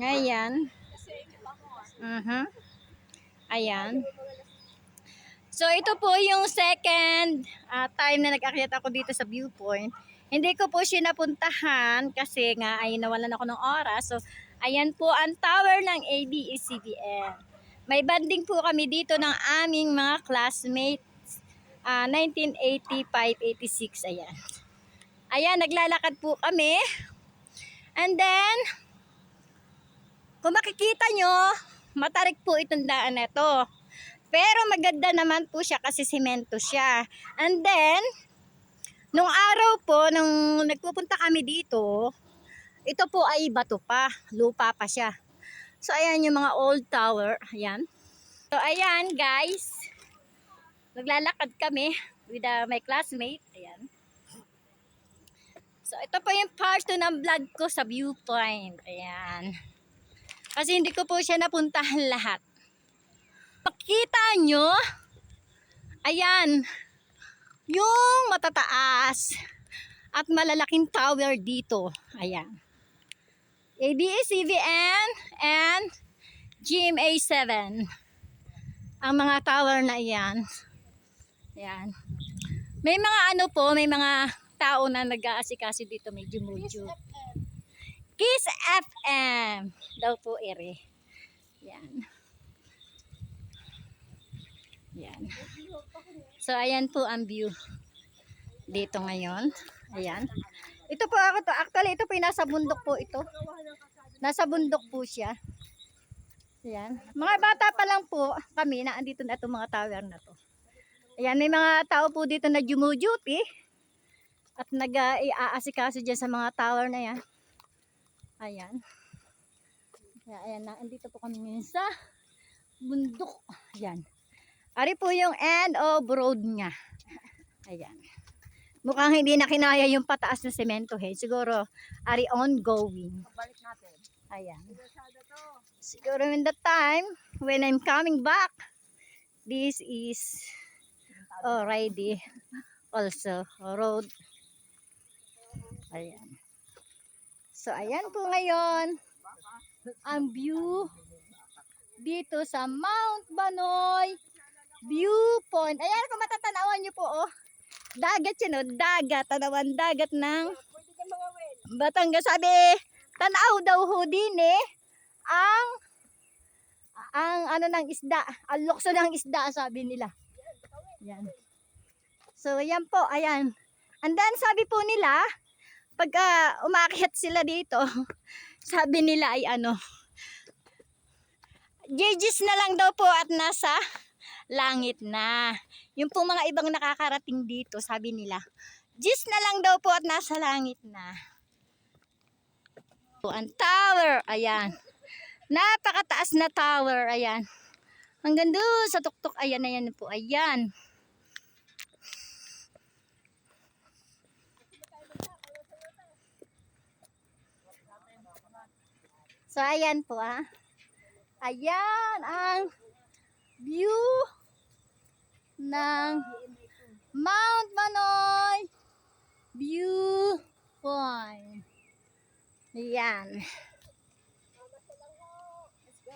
Ngayon. Mhm. Ayan. So, ito po yung second ah, time na nag-akyat ako dito sa viewpoint. Hindi ko po siya napuntahan kasi nga ay nawalan ako ng oras. So, ayan po ang tower ng ABS-CBN. May banding po kami dito ng aming mga classmates. ah 1985-86, ayan. Ayan, naglalakad po kami. And then, kung makikita nyo, matarik po itong daan na ito. Pero maganda naman po siya kasi semento siya. And then, nung araw po, nung nagpupunta kami dito, ito po ay bato pa, lupa pa siya. So, ayan yung mga old tower. Ayan. So, ayan guys. Naglalakad kami with uh, my classmate. Ayan. So, ito po yung part 2 ng vlog ko sa viewpoint. Ayan. Kasi hindi ko po siya napuntahan lahat. Makita nyo, ayan, yung matataas at malalaking tower dito. Ayan. ABS-CBN and GMA7. Ang mga tower na iyan. Ayan. May mga ano po, may mga tao na nag-aasikaso dito, may jumudyo. Kiss FM daw po ere. Yan. Yan. So, ayan po ang view dito ngayon. Ayan. Ito po ako to. Actually, ito po yung nasa bundok po ito. Nasa bundok po siya. Ayan. Mga bata pa lang po kami na andito na itong mga tower na to. Ayan, may mga tao po dito na jumuduty at nag-aasikaso dyan sa mga tower na yan. Ayan. Kaya ayan na, andito po kami ngayon sa bundok. Ayan. Ari po yung end of road niya. Ayan. Mukhang hindi na kinaya yung pataas na semento head. Siguro, ari ongoing. Balik natin. Ayan. Siguro in the time, when I'm coming back, this is already also road. Ayan. So, ayan po ngayon ang view dito sa Mount Banoy Viewpoint. Ayan kung matatanawan nyo po, oh. Dagat yun, oh. Dagat. Tanawan dagat ng. Batangas. Sabi, tanaw daw ho din eh. Ang, ang ano ng isda. Ang lukso ng isda, sabi nila. Yan. So, yan po. Ayan. And then, sabi po nila, pag ah, umakyat sila dito, sabi nila ay ano, Gauges na lang daw po at nasa langit na. Yung po mga ibang nakakarating dito, sabi nila, Gis na lang daw po at nasa langit na. Ang tower, ayan. Napakataas na tower, ayan. Hanggang doon sa tuktok, ayan, ayan po, ayan. So, ayan po ah. Ayan ang view ng Mount Manoy View Point. Ayan. Let's go.